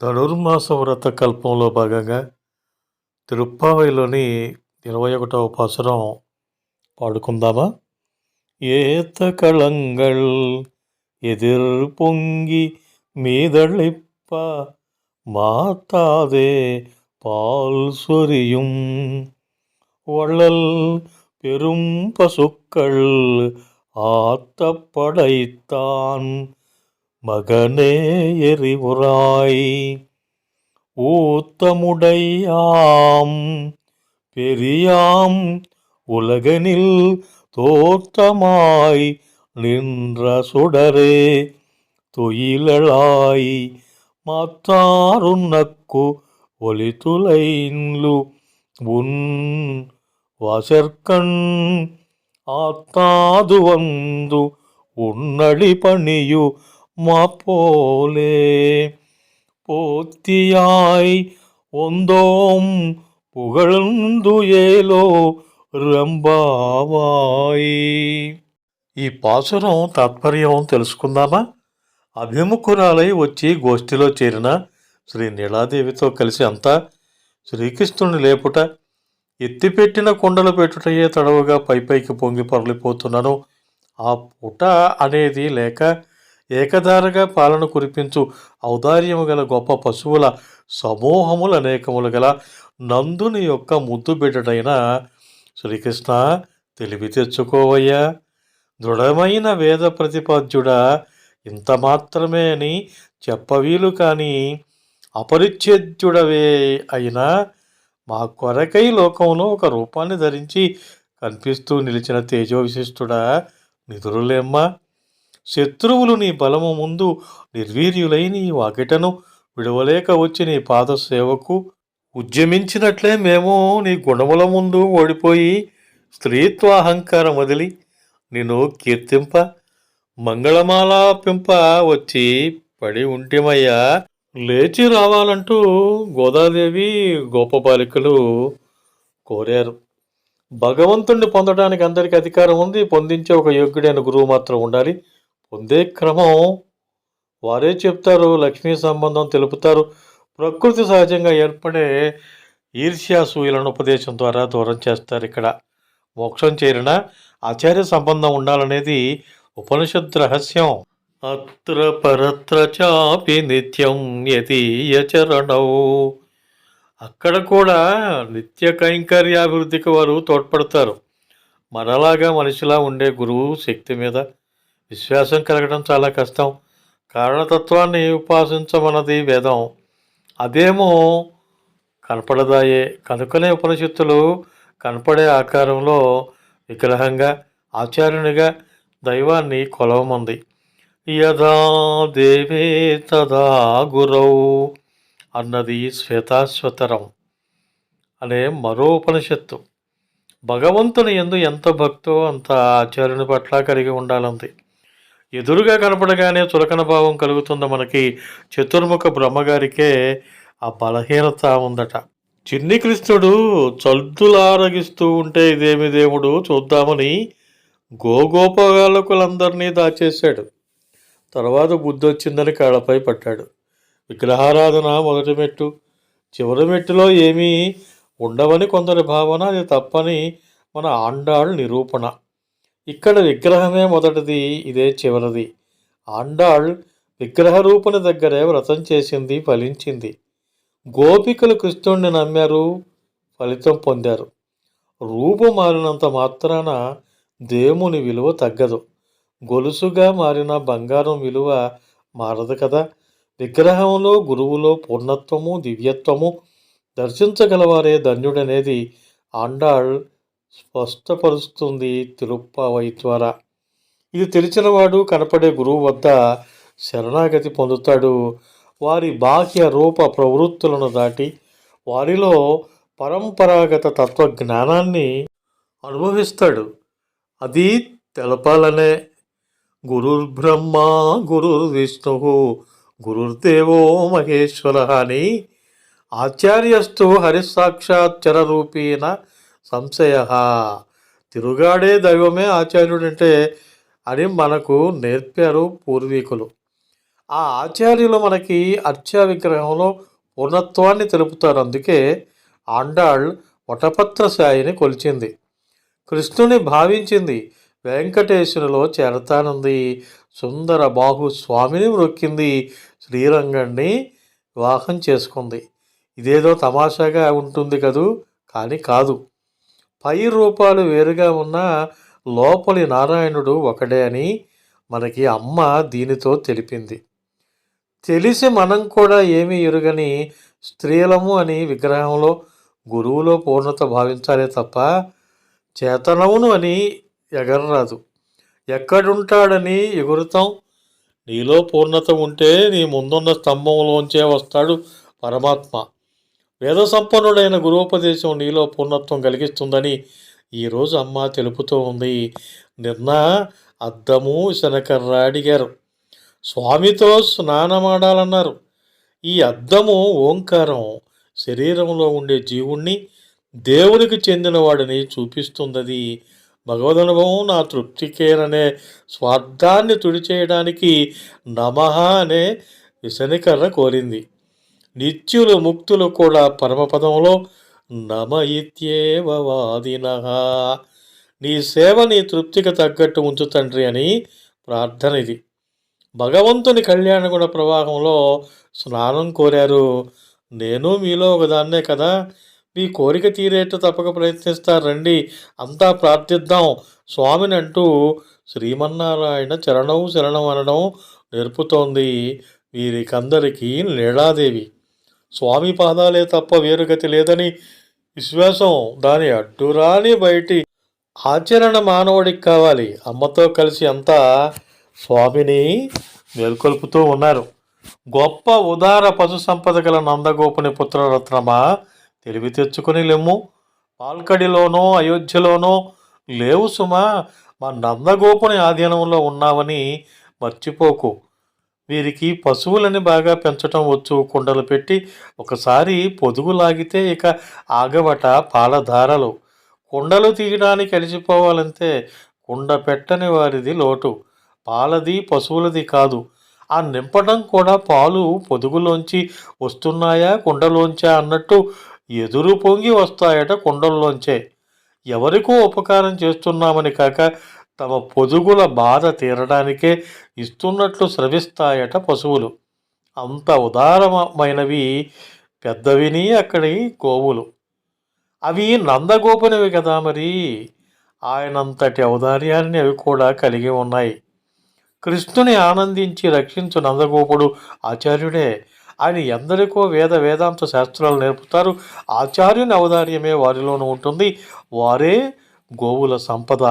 ధనుర్మాస వ్రత కల్పంలో భాగంగా తిరుప్పావైలోని ఇరవై ఒకటవ పాసురం పాడుకుందామా ఏత களங்கள் எதிர் பொங்கி மீதளிப்ப மாத்தாதே பால் சொரியும் வள்ளல் பெரும் பசுக்கள் ஆத்தப்படைத்தான் மகனே எறிவுராய் ஊத்தமுடையாம். பெரியாம் உலகனில் தோற்றமாய் நின்ற சுடரே தொயிலாய் மாத்தாருன்னக்கு ஒளி துளைந்து உன் வாசற்கண் ஆத்தாது வந்து உன்னடி பணியு மாப்போலே போத்தியாய் ஒந்தோம் புகழ்ந்து ஏலோ రంబావాయి ఈ పాసురం తాత్పర్యం తెలుసుకుందామా అభిముఖురాలై వచ్చి గోష్ఠిలో చేరిన శ్రీ నీలాదేవితో కలిసి అంతా శ్రీకృష్ణుని లేపుట ఎత్తిపెట్టిన కుండలు పెట్టుటయే తడవుగా పైపైకి పొంగి పొరలిపోతున్నాను ఆ పుట అనేది లేక ఏకధారగా పాలన కురిపించు ఔదార్యము గల గొప్ప పశువుల సమూహములు అనేకములు గల నందుని యొక్క ముద్దు బిడ్డడైన శ్రీకృష్ణ తెలివి తెచ్చుకోవయ్యా. దృఢమైన వేద ప్రతిపాద్యుడా ఇంత మాత్రమే అని చెప్పవీలు కానీ అపరిచ్ఛేద్యుడవే అయినా మా కొరకై లోకంలో ఒక రూపాన్ని ధరించి కనిపిస్తూ నిలిచిన తేజో విశిష్టుడా నిధురులేమ్మా శత్రువులు నీ బలము ముందు నిర్వీర్యులై నీ వాకిటను విడవలేక వచ్చి నీ పాద సేవకు ఉద్యమించినట్లే మేము నీ గుణముల ముందు ఓడిపోయి స్త్రీత్వ అహంకారం వదిలి నిన్ను కీర్తింప మంగళమాలాపింప వచ్చి పడి ఉంటిమయ్యా. లేచి రావాలంటూ గోదాదేవి గోపబాలికలు కోరారు. భగవంతుణ్ణి పొందడానికి అందరికీ అధికారం ఉంది. పొందించే ఒక యోగ్యుడైన గురువు మాత్రం ఉండాలి. పొందే క్రమం. వారే చెప్తారు లక్ష్మీ సంబంధం తెలుపుతారు. ప్రకృతి సహజంగా ఏర్పడే ఈర్ష్యాసూయులను ఉపదేశం ద్వారా దూరం చేస్తారు ఇక్కడ. మోక్షం చేరిన ఆచార్య సంబంధం ఉండాలనేది ఉపనిషత్ రహస్యం. అత్ర పరత్ర చాపి నిత్యం యతీయచరణౌ అక్కడ కూడా నిత్య కైంకర్యాభివృద్ధికి వారు తోడ్పడతారు. మనలాగా మనిషిలా ఉండే గురువు శక్తి మీద విశ్వాసం కలగడం చాలా కష్టం. కారణతత్వాన్ని ఉపాసించమన్నది వేదం. అదేమో కనపడదాయే. కనుకనే ఉపనిషత్తులు కనపడే ఆకారంలో విగ్రహంగా ఆచార్యునిగా దైవాన్ని కొలవమంది. యథా దేవే తదా గురౌ అన్నది శ్వేతాశ్వతరం. అనే మరో ఉపనిషత్తు. భగవంతుని ఎందు ఎంత భక్తో అంత ఆచార్యుని పట్ల కలిగి ఉండాలంది. ఎదురుగా కనపడగానే చులకన భావం కలుగుతుంది మనకి చతుర్ముఖ బ్రహ్మగారికే ఆ బలహీనత ఉందట. చిన్ని కృష్ణుడు చల్దులారగిస్తూ ఉంటే ఇదేమి దేవుడు చూద్దామని గోగోపగాలకులందరినీ దాచేశాడు. తర్వాత బుద్ధి వచ్చిందని కాళ్ళపై పట్టాడు. విగ్రహారాధన మొదటి మెట్టు. చివరి మెట్టులో ఏమీ ఉండవని కొందరి భావన అది తప్పని మన ఆండాళ్ నిరూపణ. ఇక్కడ విగ్రహమే మొదటిది ఇదే చివరిది. ఆండాళ్ విగ్రహ రూపుని దగ్గరే వ్రతం చేసింది ఫలించింది. గోపికలు కృష్ణుణ్ణి నమ్మారు ఫలితం పొందారు. రూపు మారినంత మాత్రాన దేవుని విలువ తగ్గదు. గొలుసుగా మారిన బంగారం విలువ మారదు కదా. విగ్రహంలో గురువులో పూర్ణత్వము దివ్యత్వము దర్శించగలవారే ధన్యుడనేది ఆండాళ్ స్పష్టపరుస్తుంది తిరుప్పావై ద్వారా. ఇది తెలిసినవాడు కనపడే గురువు వద్ద శరణాగతి పొందుతాడు. వారి బాహ్య రూప ప్రవృత్తులను దాటి వారిలో పరంపరాగత తత్వజ్ఞానాన్ని అనుభవిస్తాడు. అది తెలపాలనే. గురుర్బ్రహ్మ గురుర్విష్ణు గురుర్దేవో మహేశ్వర అని ఆచార్యస్తు హరిసాక్షాచ్చర రూపేణ సంశయ. తిరుగాడే దైవమే ఆచార్యుడు అంటే అని మనకు నేర్పారు పూర్వీకులు. ఆ ఆచార్యులు మనకి అర్చా విగ్రహంలో పూర్ణత్వాన్ని తెలుపుతారు. అందుకే ఆండాళ్ వటపత్ర సాయిని కొలిచింది. కృష్ణుని భావించింది. వెంకటేశ్వరులో చేరతానంది. సుందర బాహు స్వామిని మ్రొక్కింది. శ్రీరంగాన్ని వివాహం చేసుకుంది. ఇదేదో తమాషాగా ఉంటుంది కదూ? కానీ కాదు. పై రూపాలు వేరుగా ఉన్న లోపలి నారాయణుడు ఒకడే అని మనకి అమ్మ దీనితో తెలిపింది. తెలిసి మనం కూడా ఏమీ ఎరుగని స్త్రీలము అని విగ్రహంలో గురువులో పూర్ణత భావించాలే తప్ప చేతనవును అని ఎగరరాదు. ఎక్కడుంటాడని ఎగురుతాం. నీలో పూర్ణత ఉంటే నీ ముందున్న స్తంభంలోంచే వస్తాడు పరమాత్మ. వేదసంపన్నుడైన సంపన్నుడైన నీలో పూర్ణత్వం కలిగిస్తుందని ఈరోజు అమ్మ తెలుపుతూ ఉంది. నిన్న అద్దము శనకర్ర అడిగారు స్వామితో స్నానమాడాలన్నారు. ఈ అద్దము ఓంకారం. శరీరంలో ఉండే జీవుణ్ణి దేవునికి చెందినవాడిని చూపిస్తున్నది భగవదనుభవం నా తృప్తికేననే స్వార్థాన్ని తుడిచేయడానికి నమః అనే విశనికర్ర కోరింది. నిత్యులు ముక్తులు కూడా పరమపదంలో నమ ఇత్యేవ వాదినః. నీ సేవ నీ తృప్తికి తగ్గట్టు ఉంచు తండ్రి అని ప్రార్థన ఇది. భగవంతుని కళ్యాణ గుణ ప్రవాహంలో స్నానం కోరారు. నేను మీలో ఒకదాన్నే కదా. మీ కోరిక తీరేట్టు తప్పక ప్రయత్నిస్తారు రండి. అంతా ప్రార్థిద్దాం. స్వామిని అంటూ శ్రీమన్నారాయణ చరణం శరణం అనడం నేర్పుతోంది. వీరికందరికీ నీళాదేవి స్వామి పాదాలే తప్ప వేరుగతి లేదని విశ్వాసం. దాని అడ్డురాని బయటి ఆచరణ మానవుడికి కావాలి. అమ్మతో కలిసి అంతా స్వామిని మేల్కొల్పుతూ ఉన్నారు. గొప్ప ఉదార పశు సంపద గల నందగోపుని పుత్రరత్నమా తెలివి తెచ్చుకుని లెమ్ము. పాల్కడిలోనో అయోధ్యలోనో లేవు సుమా. మా నందగోపుని ఆధీనంలో ఉన్నావని మర్చిపోకు. వీరికి పశువులని బాగా పెంచటం వచ్చు కుండలు పెట్టి ఒకసారి పొదుగు లాగితే ఇక ఆగవట పాలధారలు. కుండలు తీయడానికి అలిసిపోవాలంటే కుండ పెట్టని వారిది లోటు. పాలది పశువులది కాదు. ఆ నింపడం కూడా పాలు పొదుగులోంచి వస్తున్నాయా కుండలోంచా అన్నట్టు ఎదురు పొంగి వస్తాయట కుండల్లోంచే. ఎవరికో ఉపకారం చేస్తున్నామని కాక తమ పొదుగుల బాధ తీరడానికే ఇస్తున్నట్లు స్రవిస్తాయట పశువులు. అంత ఉదారమైనవి పెద్దవిని అక్కడి గోవులు. అవి నందగోపునివి కదా మరి. ఆయనంతటి ఔదార్యాన్ని అవి కూడా కలిగి ఉన్నాయి. కృష్ణుని ఆనందించి రక్షించు నందగోపుడు ఆచార్యుడే. ఆయన ఎందరికో వేద వేదాంత శాస్త్రాలు నేర్పుతారు. ఆచార్యుని ఔదార్యమే వారిలోనూ ఉంటుంది. వారే గోవుల సంపద.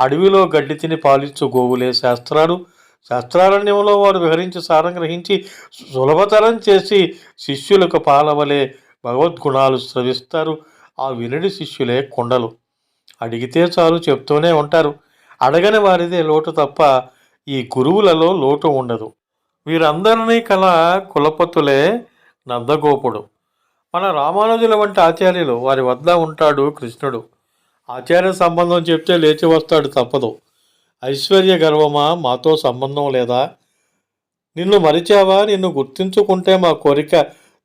అడవిలో గడ్డి తిని పాలించు గోవులే శాస్త్రాలు. శాస్త్రారణ్యంలో వారు విహరించి సారం గ్రహించి సులభతరం చేసి శిష్యులకు పాలవలే భగవద్గుణాలు స్రవిస్తారు. ఆ వినడి శిష్యులే కొండలు. అడిగితే చాలు చెప్తూనే ఉంటారు. అడగని వారిదే లోటు తప్ప ఈ గురువులలో లోటు ఉండదు. వీరందరినీ కల కులపతులే నందగోపుడు. మన రామానుజుల వంటి ఆచార్యులు వారి వద్ద ఉంటాడు కృష్ణుడు. ఆచార్య సంబంధం చెప్తే లేచి వస్తాడు తప్పదు. ఐశ్వర్య గర్వమా? మాతో సంబంధం లేదా? నిన్ను మరిచావా? నిన్ను గుర్తించుకుంటే మా కోరిక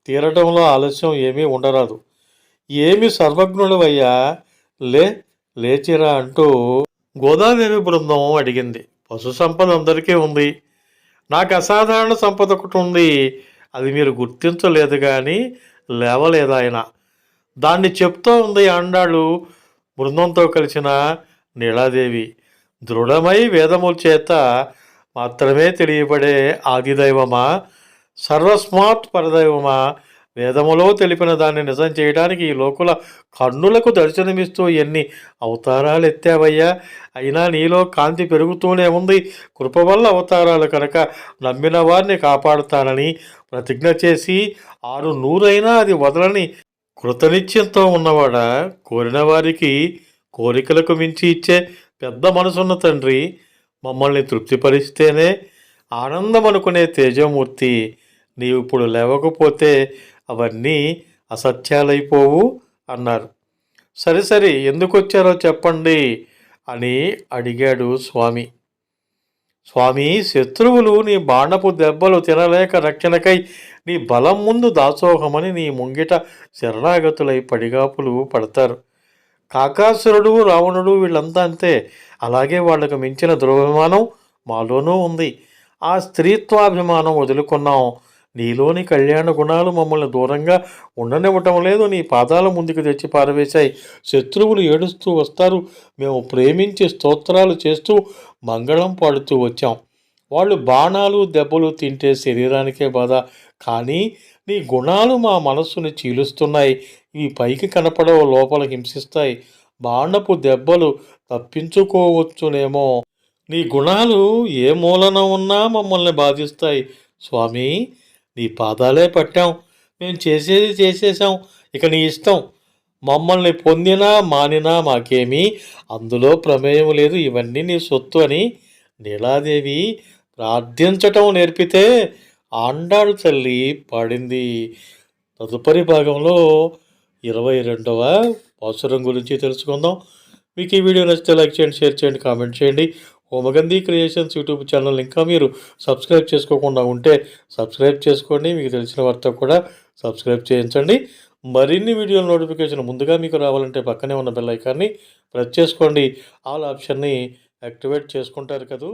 తీరటంలో ఆలస్యం ఏమీ ఉండరాదు. ఏమి సర్వజ్ఞుడవయ్యా లే లేచిరా అంటూ గోదాదేవి బృందం అడిగింది. పశు సంపద అందరికీ ఉంది. నాకు అసాధారణ సంపద ఒకటి ఉంది. అది మీరు గుర్తించలేదు కానీ లేవలేదాయన దాన్ని చెప్తూ ఉంది ఆండాళ్ళు. బృందంతో కలిసిన నీలాదేవి దృఢమై వేదముల చేత మాత్రమే తెలియబడే ఆదిదైవమా? సర్వస్మాత్ పరదైవమా? వేదములో తెలిపిన దాన్ని నిజం చేయడానికి ఈ లోకుల కన్నులకు దర్శనమిస్తూ ఎన్ని అవతారాలు ఎత్తావయ్యా అయినా నీలో కాంతి పెరుగుతూనే ఉంది. కృప వల్ల అవతారాలు కనుక నమ్మిన వారిని కాపాడుతానని ప్రతిజ్ఞ చేసి ఆరు నూరైనా అది వదలని కృతనిత్యంతో ఉన్నవాడా? కోరిన వారికి కోరికలకు మించి ఇచ్చే పెద్ద మనసున్న తండ్రి మమ్మల్ని తృప్తిపరిస్తేనే ఆనందం అనుకునే తేజమూర్తి. నీవు ఇప్పుడు లేవకపోతే అవన్నీ అసత్యాలైపోవు అన్నారు. సరే సరే ఎందుకు వచ్చారో చెప్పండి అని అడిగాడు స్వామి. స్వామి శత్రువులు నీ బాణపు దెబ్బలు తినలేక రక్షణకై నీ బలం ముందు దాసోహమని నీ ముంగిట శరణాగతులై పడిగాపులు పడతారు. కాకాసురుడు రావణుడు వీళ్ళంతా అంతే. అలాగే వాళ్ళకు మించిన దురభిమానం మాలోనూ ఉంది. ఆ స్త్రీత్వాభిమానం వదులుకున్నాం. నీలోని కళ్యాణ గుణాలు మమ్మల్ని దూరంగా ఉండనివ్వటం లేదు. నీ పాదాల ముందుకు తెచ్చి పారవేశాయి. శత్రువులు ఏడుస్తూ వస్తారు. మేము ప్రేమించి స్తోత్రాలు చేస్తూ మంగళం పాడుతూ వచ్చాం. వాళ్ళు బాణాలు దెబ్బలు తింటే శరీరానికే బాధ. కానీ నీ గుణాలు మా మనస్సుని చీలుస్తున్నాయి. ఇవి పైకి కనపడవు లోపల హింసిస్తాయి. బాణపు దెబ్బలు తప్పించుకోవచ్చునేమో. నీ గుణాలు ఏ మూలన ఉన్నా మమ్మల్ని బాధిస్తాయి. స్వామి నీ పాదాలే పట్టాం. మేము చేసేది చేసేసాం ఇక నీ ఇష్టం. మమ్మల్ని పొందినా మానినా మాకేమీ అందులో ప్రమేయం లేదు. ఇవన్నీ నీ సొత్తు అని నీలాదేవి ప్రార్థించటం నేర్పితే ఆండాడు తల్లి పాడింది. తదుపరి భాగంలో ఇరవై రెండవ అవసరం గురించి తెలుసుకుందాం. మీకు ఈ వీడియో నచ్చితే లైక్ చేయండి షేర్ చేయండి కామెంట్ చేయండి. హోమగంధీ క్రియేషన్స్ యూట్యూబ్ ఛానల్ ఇంకా మీరు సబ్స్క్రైబ్ చేసుకోకుండా ఉంటే సబ్స్క్రైబ్ చేసుకోండి. మీకు తెలిసిన వారితో కూడా సబ్స్క్రైబ్ చేయించండి. మరిన్ని వీడియోల నోటిఫికేషన్ ముందుగా మీకు రావాలంటే పక్కనే ఉన్న బెల్ ఐకాన్ని ప్రెస్ చేసుకోండి. ఆల్ ఆప్షన్ని యాక్టివేట్ చేసుకుంటారు కదూ.